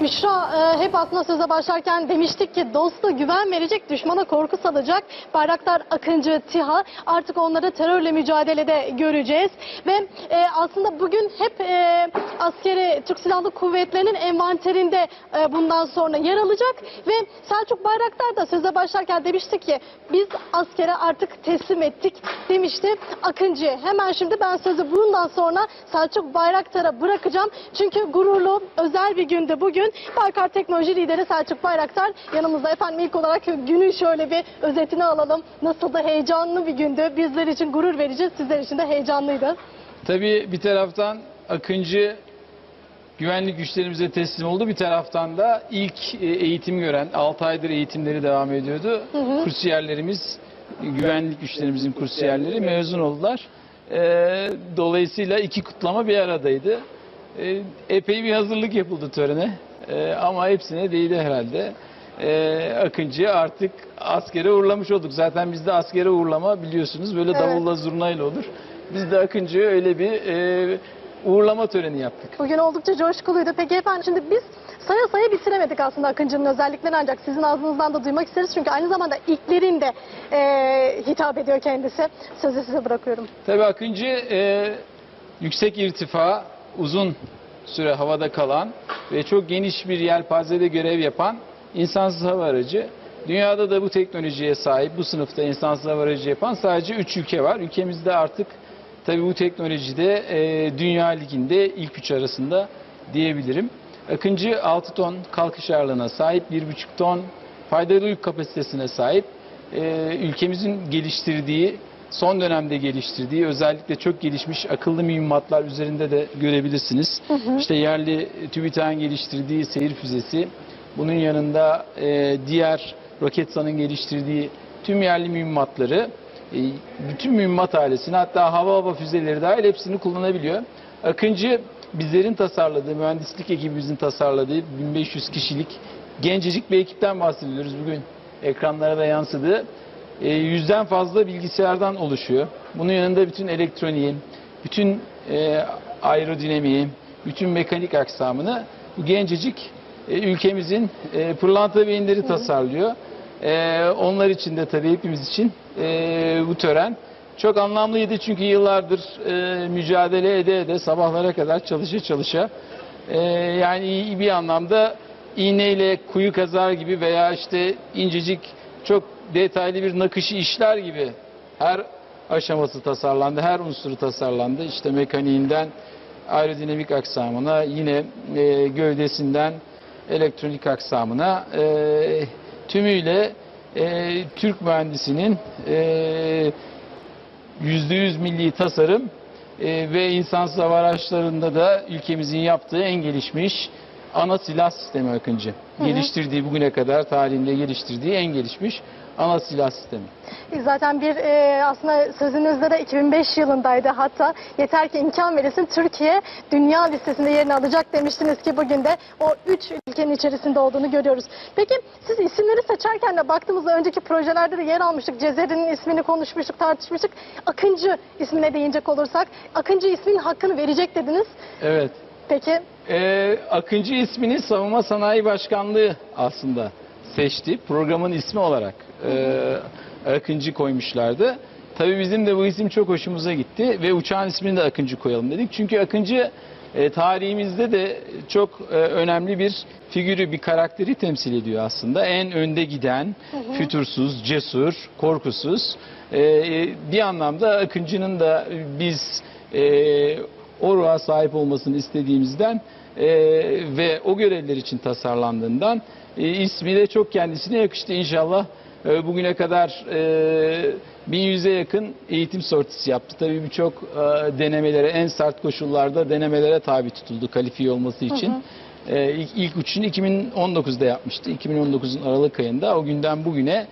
Büşra e, hep aslında söze başlarken demiştik ki dosta güven verecek, düşmana korku salacak. Bayraktar Akıncı, TİHA artık onları terörle mücadelede göreceğiz. Ve e, aslında bugün hep e, askeri Türk Silahlı Kuvvetleri'nin envanterinde e, bundan sonra yer alacak. Ve Selçuk Bayraktar da söze başlarken demişti ki biz askere artık teslim ettik demişti. Akıncı hemen şimdi ben sözü bundan sonra Selçuk Bayraktar'a bırakacağım. Çünkü gururlu özel bir günde bugün Baykar Teknoloji Lideri Selçuk Bayraktar yanımızda. Efendim ilk olarak günün şöyle bir özetini alalım. Nasıl da heyecanlı bir gündü. Bizler için gurur verici, sizler için de heyecanlıydı. Tabii bir taraftan Akıncı güvenlik güçlerimize teslim oldu. Bir taraftan da ilk e, eğitim gören 6 aydır eğitimleri devam ediyordu. Kursiyerlerimiz, güvenlik güçlerimizin kursiyerleri mezun oldular. E, Dolayısıyla iki kutlama bir aradaydı. E, Epey bir hazırlık yapıldı törene. E, Ama hepsine değdi herhalde. E, Akıncı artık askere uğurlamış olduk. Zaten bizde askere uğurlama biliyorsunuz böyle Evet. davulla zurnayla olur. Biz de Akıncı'ya öyle bir e, uğurlama töreni yaptık. Bugün oldukça coşkuluydu. Peki efendim şimdi biz saya saya bitiremedik aslında Akıncı'nın özelliklerini ancak sizin ağzınızdan da duymak isteriz. Çünkü aynı zamanda ilklerin de e, hitap ediyor kendisi. Sözü size bırakıyorum. Tabii Akıncı e, yüksek irtifa, uzun süre havada kalan ve çok geniş bir yelpazede görev yapan insansız hava aracı. Dünyada da bu teknolojiye sahip, bu sınıfta insansız hava aracı yapan sadece 3 ülke var. Ülkemizde artık tabii bu teknolojide e, Dünya Ligi'nde ilk üç arasında diyebilirim. Akıncı 6 ton kalkış ağırlığına sahip, 1,5 ton faydalı yük kapasitesine sahip. E, ülkemizin geliştirdiği, son dönemde geliştirdiği özellikle çok gelişmiş akıllı mühimmatlar üzerinde de görebilirsiniz. İşte yerli TÜBİTAK'ın geliştirdiği seyir füzesi, bunun yanında e, diğer Roketsan'ın geliştirdiği tüm yerli mühimmatları, e, bütün mühimmat ailesini hatta hava hava füzeleri dahil hepsini kullanabiliyor. Akıncı bizlerin tasarladığı, mühendislik ekibimizin tasarladığı 1500 kişilik gencecik bir ekipten bahsediyoruz bugün. Ekranlara da yansıdı. E, yüzden fazla bilgisayardan oluşuyor. Bunun yanında bütün elektroniği, bütün e, aerodinamiği, bütün mekanik aksamını bu gencecik e, ülkemizin e, pırlanta beyinleri tasarlıyor. E, onlar için de tabii hepimiz için e, bu tören çok anlamlıydı çünkü yıllardır e, mücadele ede ede sabahlara kadar çalışa çalışa e, yani bir anlamda iğneyle kuyu kazar gibi veya işte incecik çok detaylı bir nakışı işler gibi her aşaması tasarlandı, her unsuru tasarlandı. İşte mekaniğinden aerodinamik aksamına, yine e, gövdesinden elektronik aksamına e, tümüyle e, Türk mühendisinin e, %100 milli tasarım e, ve insansız hava araçlarında da ülkemizin yaptığı en gelişmiş ana silah sistemi Akıncı. Geliştirdiği bugüne kadar tarihinde geliştirdiği en gelişmiş ana silah sistemi. Zaten bir e, aslında sözünüzde de 2005 yılındaydı hatta yeter ki imkan verilsin Türkiye dünya listesinde yerini alacak demiştiniz ki bugün de o 3 ülkenin içerisinde olduğunu görüyoruz. Peki siz isimleri seçerken de baktığımızda önceki projelerde de yer almıştık. Cezeri'nin ismini konuşmuştuk, tartışmıştık. Akıncı ismine değinecek olursak Akıncı ismin hakkını verecek dediniz. Evet. Peki Ee, Akıncı ismini Savunma Sanayi Başkanlığı aslında seçti. Programın ismi olarak e, Akıncı koymuşlardı. Tabii bizim de bu isim çok hoşumuza gitti ve uçağın ismini de Akıncı koyalım dedik. Çünkü Akıncı e, tarihimizde de çok e, önemli bir figürü, bir karakteri temsil ediyor aslında. En önde giden, fütursuz, cesur, korkusuz. E, e, bir anlamda Akıncı'nın da biz e, o ruha sahip olmasını istediğimizden e, ve o görevler için tasarlandığından e, ismi de çok kendisine yakıştı inşallah. E, bugüne kadar e, 1100'e yakın eğitim sortisi yaptı. Tabii birçok e, denemelere, en sert koşullarda denemelere tabi tutuldu kalifiye olması için. E, ilk, ilk uçuşunu 2019'da yapmıştı. 2019'un Aralık ayında o günden bugüne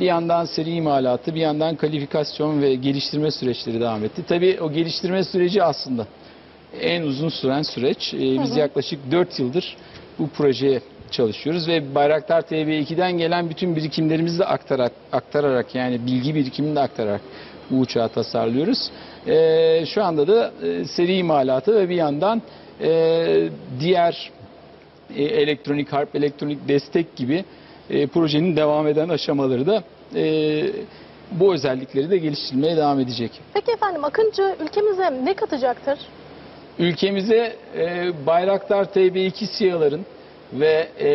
bir yandan seri imalatı, bir yandan kalifikasyon ve geliştirme süreçleri devam etti. Tabii o geliştirme süreci aslında en uzun süren süreç. Ee, biz yaklaşık 4 yıldır bu projeye çalışıyoruz ve Bayraktar TB2'den gelen bütün birikimlerimizi de aktararak, aktararak yani bilgi birikimini de aktararak bu uçağı tasarlıyoruz. Ee, şu anda da e, seri imalatı ve bir yandan e, diğer e, elektronik harp, elektronik destek gibi e, projenin devam eden aşamaları da e, bu özellikleri de geliştirilmeye devam edecek. Peki efendim Akıncı ülkemize ne katacaktır? Ülkemize e, Bayraktar TB2 SİHA'ların ve e,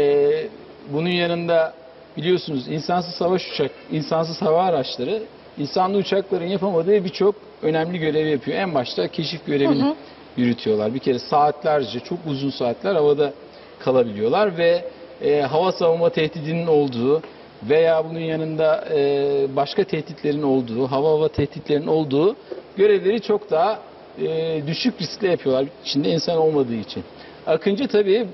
bunun yanında biliyorsunuz insansız savaş uçak, insansız hava araçları insanlı uçakların yapamadığı birçok önemli görevi yapıyor. En başta keşif görevini Hı hı. yürütüyorlar. Bir kere saatlerce, çok uzun saatler havada kalabiliyorlar ve e, hava savunma tehdidinin olduğu veya bunun yanında e, başka tehditlerin olduğu, hava hava tehditlerinin olduğu görevleri çok daha e, düşük riskle yapıyorlar. İçinde insan olmadığı için. Akıncı tabii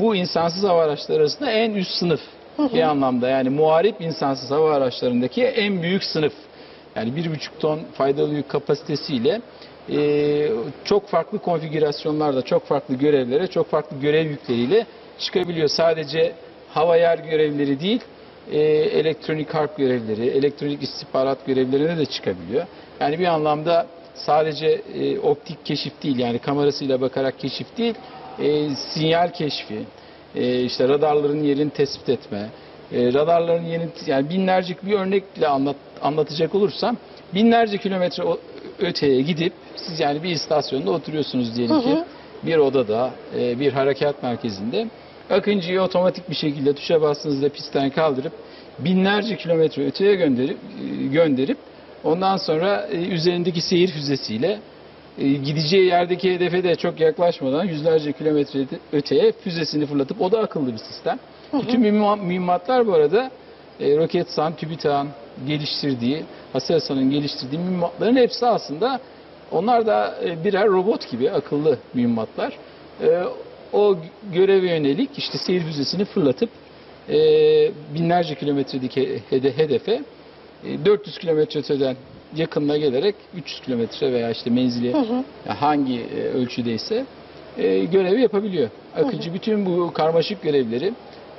bu insansız hava araçları arasında en üst sınıf bir anlamda. Yani muharip insansız hava araçlarındaki en büyük sınıf. Yani bir buçuk ton faydalı yük kapasitesiyle e, çok farklı konfigürasyonlarda, çok farklı görevlere, çok farklı görev yükleriyle çıkabiliyor. Sadece hava yer görevleri değil, e, elektronik harp görevleri, elektronik istihbarat görevlerine de çıkabiliyor. Yani bir anlamda sadece e, optik keşif değil, yani kamerasıyla bakarak keşif değil, e, sinyal keşfi, e, işte radarların yerini tespit etme, e, radarların yerini yani binlerce bir örnekle anlat, anlatacak olursam binlerce kilometre öteye gidip siz yani bir istasyonda oturuyorsunuz diyelim ki bir odada e, bir harekat merkezinde. Akıncı'yı otomatik bir şekilde tuşa bastığınızda pistten kaldırıp binlerce kilometre öteye gönderip e, gönderip ondan sonra e, üzerindeki seyir füzesiyle e, gideceği yerdeki hedefe de çok yaklaşmadan yüzlerce kilometre öteye füzesini fırlatıp o da akıllı bir sistem. Bütün mühimma- mühimmatlar bu arada e, Roketsan, TÜBİTAK'ın geliştirdiği, Aselsan'ın geliştirdiği mühimmatların hepsi aslında onlar da e, birer robot gibi akıllı mühimmatlar. E, o göreve yönelik işte seyir füzesini fırlatıp e, binlerce kilometredeki hede- hedefe 400 kilometre öteden yakınına gelerek 300 kilometre veya işte menzili ya hangi e, ölçüdeyse e, görevi yapabiliyor. Akıcı bütün bu karmaşık görevleri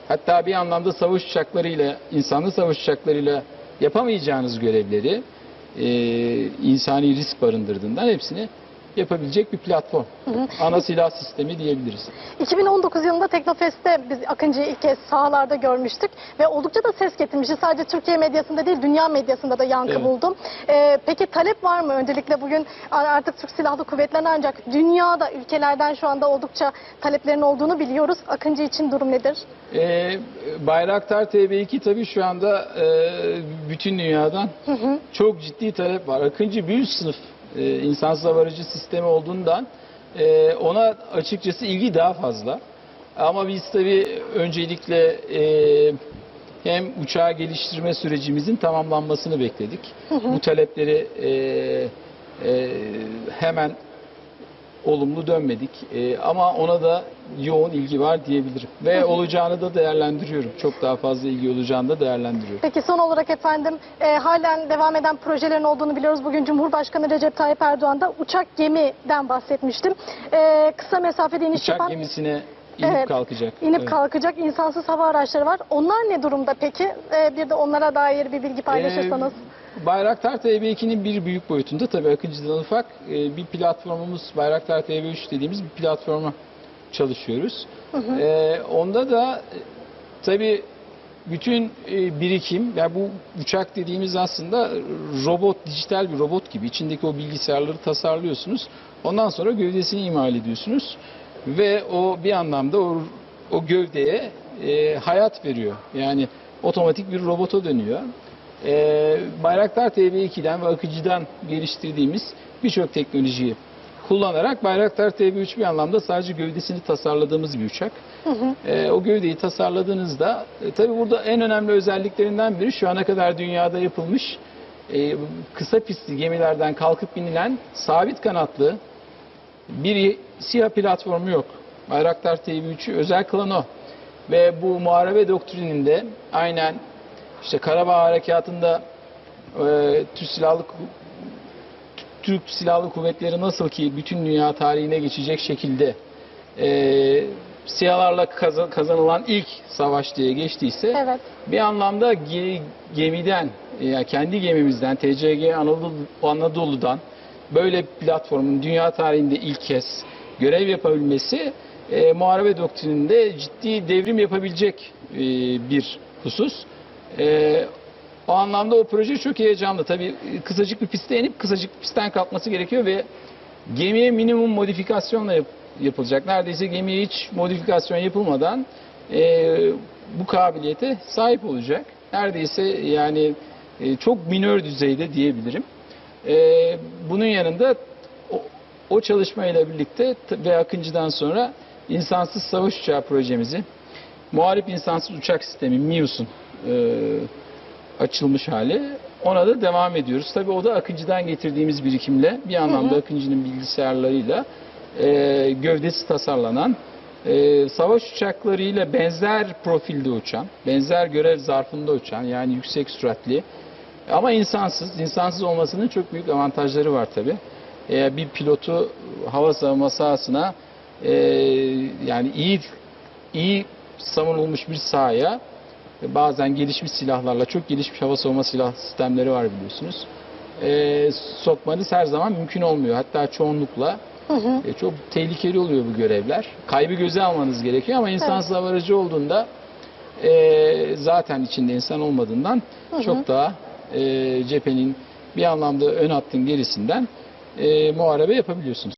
hatta bir anlamda savaş uçaklarıyla, insanlı savaş uçaklarıyla yapamayacağınız görevleri e, insani risk barındırdığından hepsini yapabilecek bir platform. Ana silah sistemi diyebiliriz. 2019 yılında Teknofest'te biz Akıncı'yı ilk kez sahalarda görmüştük ve oldukça da ses getirmişti. Sadece Türkiye medyasında değil dünya medyasında da yankı Evet. buldum. Ee, peki talep var mı? Öncelikle bugün artık Türk Silahlı Kuvvetleri ancak dünyada ülkelerden şu anda oldukça taleplerin olduğunu biliyoruz. Akıncı için durum nedir? Ee, Bayraktar TB2 tabii şu anda e, bütün dünyadan çok ciddi talep var. Akıncı üst sınıf e, insansız hava aracı sistemi olduğundan e, ona açıkçası ilgi daha fazla. Ama biz tabii öncelikle e, hem uçağı geliştirme sürecimizin tamamlanmasını bekledik. Bu talepleri e, e, hemen olumlu dönmedik. Ee, ama ona da yoğun ilgi var diyebilirim. Ve olacağını da değerlendiriyorum. Çok daha fazla ilgi olacağını da değerlendiriyorum. Peki son olarak efendim e, halen devam eden projelerin olduğunu biliyoruz. Bugün Cumhurbaşkanı Recep Tayyip Erdoğan da uçak gemiden bahsetmiştim. E, kısa mesafede iniş Uçak yapan gemisine inip Evet, kalkacak. inip Evet. kalkacak insansız hava araçları var. Onlar ne durumda peki? E, bir de onlara dair bir bilgi paylaşırsanız. Ee, Bayraktar TB2'nin bir büyük boyutunda tabii Akıncı'dan ufak e, bir platformumuz Bayraktar TB3 dediğimiz bir platforma çalışıyoruz. Ee, onda da e, tabii bütün e, birikim, yani bu uçak dediğimiz aslında robot, dijital bir robot gibi. içindeki o bilgisayarları tasarlıyorsunuz. Ondan sonra gövdesini imal ediyorsunuz. Ve o bir anlamda o, o gövdeye e, hayat veriyor. Yani otomatik bir robota dönüyor. E, Bayraktar TB2'den ve Akıcı'dan geliştirdiğimiz birçok teknolojiyi kullanarak Bayraktar TB3 bir anlamda sadece gövdesini tasarladığımız bir uçak. E, o gövdeyi tasarladığınızda e, tabii burada en önemli özelliklerinden biri şu ana kadar dünyada yapılmış e, kısa pistli gemilerden kalkıp binilen sabit kanatlı bir SİHA platformu yok. Bayraktar TB3'ü özel kılan o. Ve bu muharebe doktrininde aynen işte Karabağ Harekatı'nda e, Türk Silahlı Türk Silahlı Kuvvetleri nasıl ki bütün dünya tarihine geçecek şekilde e, SİHA'larla kazan- kazanılan ilk savaş diye geçtiyse Evet. bir anlamda ge- gemiden, yani kendi gemimizden, TCG Anadolu, Anadolu'dan böyle bir platformun dünya tarihinde ilk kez görev yapabilmesi e, muharebe doktrininde ciddi devrim yapabilecek e, bir husus. E, o anlamda o proje çok heyecanlı. Tabii kısacık bir piste inip kısacık bir pistten kalkması gerekiyor ve gemiye minimum modifikasyonla yap- yapılacak. Neredeyse gemiye hiç modifikasyon yapılmadan e, bu kabiliyete sahip olacak. Neredeyse yani e, çok minör düzeyde diyebilirim. E, bunun yanında o, o çalışmayla birlikte ve Akıncı'dan sonra insansız savaş uçağı projemizi muharip insansız uçak sistemi MİUS'un e, açılmış hali. Ona da devam ediyoruz. Tabii o da Akıncı'dan getirdiğimiz birikimle bir anlamda Akıncı'nın bilgisayarlarıyla e, gövdesi tasarlanan e, savaş uçaklarıyla benzer profilde uçan, benzer görev zarfında uçan yani yüksek süratli ama insansız. insansız olmasının çok büyük avantajları var tabii. Eğer bir pilotu hava savunma sahasına e, yani iyi iyi savunulmuş bir sahaya bazen gelişmiş silahlarla çok gelişmiş hava savunma silah sistemleri var biliyorsunuz. E, sokmanız her zaman mümkün olmuyor. Hatta çoğunlukla Hı hı. e, çok tehlikeli oluyor bu görevler. Kaybı göze almanız gerekiyor ama insansız hava aracı olduğunda e, zaten içinde insan olmadığından Hı hı. çok daha e, cephenin bir anlamda ön hattın gerisinden e, muharebe yapabiliyorsunuz.